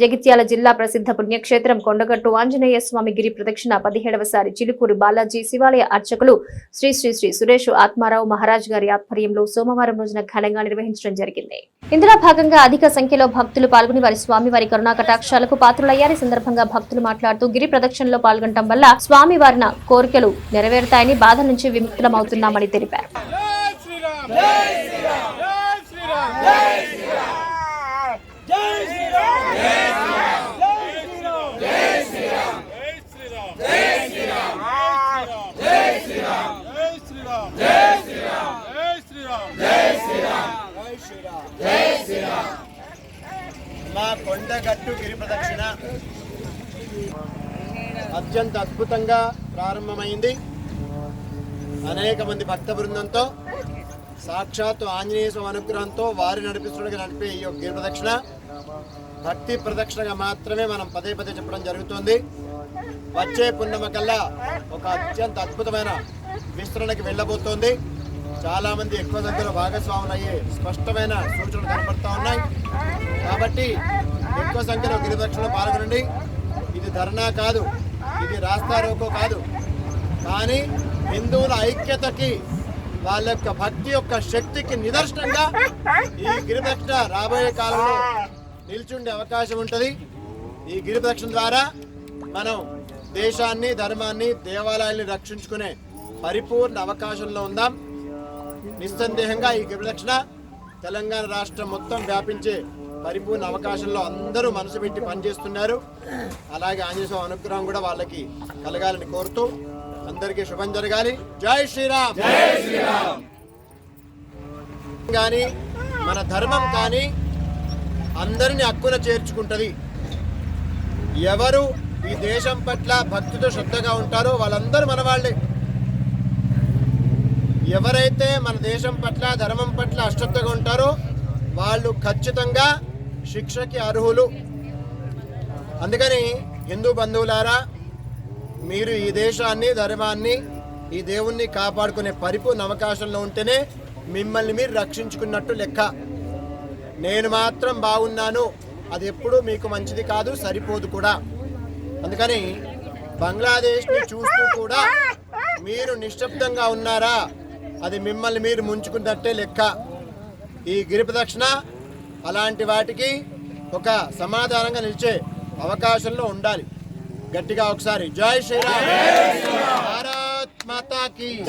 జగిత్యాల జిల్లా ప్రసిద్ధ పుణ్యక్షేత్రం కొండగట్టు ఆంజనేయ స్వామి గిరి ప్రదక్షిణ పదిహేడవసారి చిలుకూరు బాలాజీ శివాలయ అర్చకులు శ్రీ శ్రీ శ్రీ సురేష్ ఆత్మారావు మహారాజ్ గారి ఆధ్వర్యంలో సోమవారం రోజున ఘనంగా నిర్వహించడం జరిగింది. ఇందులో భాగంగా అధిక సంఖ్యలో భక్తులు పాల్గొని వారి స్వామి వారి కరుణా కటాక్షాలకు పాత్రులయ్యారు. సందర్భంగా భక్తులు మాట్లాడుతూ గిరి ప్రదక్షిణలో పాల్గొనడం వల్ల స్వామి వారిన కోరికలు నెరవేరుతాయని బాధ నుంచి విముక్తులమవుతున్నామని తెలిపారు. మా కొండగట్టు గిరి ప్రదక్షిణ అత్యంత అద్భుతంగా ప్రారంభమైంది. అనేక మంది భక్త బృందంతో సాక్షాత్ ఆంజనేయ స్వామి అనుగ్రహంతో వారి నడిపిస్తుండగా నడిపే ఈ యొక్క గిరి ప్రదక్షిణ. భక్తి ప్రదక్షిణగా మాత్రమే మనం పదే పదే చెప్పడం జరుగుతుంది. వచ్చే పున్నమ కల్లా ఒక అత్యంత అద్భుతమైన విస్తరణకి వెళ్ళబోతోంది. చాలా మంది ఎక్కువ దగ్గర భాగస్వాములు అయ్యే స్పష్టమైన సూచనలు కనబడతా ఉన్నాయి. కాబట్టి ఎక్కువ సంఖ్యలో గిరిదక్షిణలో పాల్గొనండి. ఇది ధర్నా కాదు ఇది రాస్తా రోకో కాదు. కానీ హిందువుల ఐక్యతకి వాళ్ళ యొక్క భక్తి యొక్క శక్తికి నిదర్శనంగా ఈ గిరిదక్షిణ రాబోయే కాలంలో నిల్చుండే అవకాశం ఉంటుంది. ఈ గిరిదక్షిణ ద్వారా మనం దేశాన్ని ధర్మాన్ని దేవాలయాల్ని రక్షించుకునే పరిపూర్ణ అవకాశంలో ఉందాం. నిస్సందేహంగా ఈ గిరిదక్షిణ తెలంగాణ రాష్ట్రం మొత్తం వ్యాపించే పరిపూర్ణ అవకాశంలో అందరూ మనసు పెట్టి పనిచేస్తున్నారు. అలాగే ఆంజనేయ స్వామి అనుగ్రహం కూడా వాళ్ళకి కలగాలని కోరుతూ అందరికీ శుభం జరగాలి. జై శ్రీరామ్. జై శ్రీరామ్. కానీ మన ధర్మం కానీ అందరిని హక్కున చేర్చుకుంటది. ఎవరు ఈ దేశం పట్ల భక్తితో శ్రద్ధగా ఉంటారో వాళ్ళందరూ మన వాళ్ళే. ఎవరైతే మన దేశం పట్ల ధర్మం పట్ల అశ్రద్ధగా ఉంటారో వాళ్ళు ఖచ్చితంగా శిక్షకి అర్హులు. అందుకని హిందూ బంధువులారా మీరు ఈ దేశాన్ని ధర్మాన్ని ఈ దేవుణ్ణి కాపాడుకునే పరిపూర్ణ అవకాశంలో ఉంటేనే మిమ్మల్ని మీరు రక్షించుకున్నట్టు లెక్క. నేను మాత్రం బాగున్నాను. అది ఎప్పుడూ మీకు మంచిది కాదు సరిపోదు కూడా. అందుకని బంగ్లాదేశ్ని చూస్తూ కూడా మీరు నిశ్శబ్దంగా ఉన్నారా? అది మిమ్మల్ని మీరు ముంచుకున్నట్టే లెక్క. ఈ గిరి ప్రదక్షిణ అలాంటి వాటికి ఒక సమాధానంగా నిలిచే అవకాశంలో ఉండాలి. గట్టిగా ఒకసారి జై శ్రీరామ్. భారత్ మాతాకి.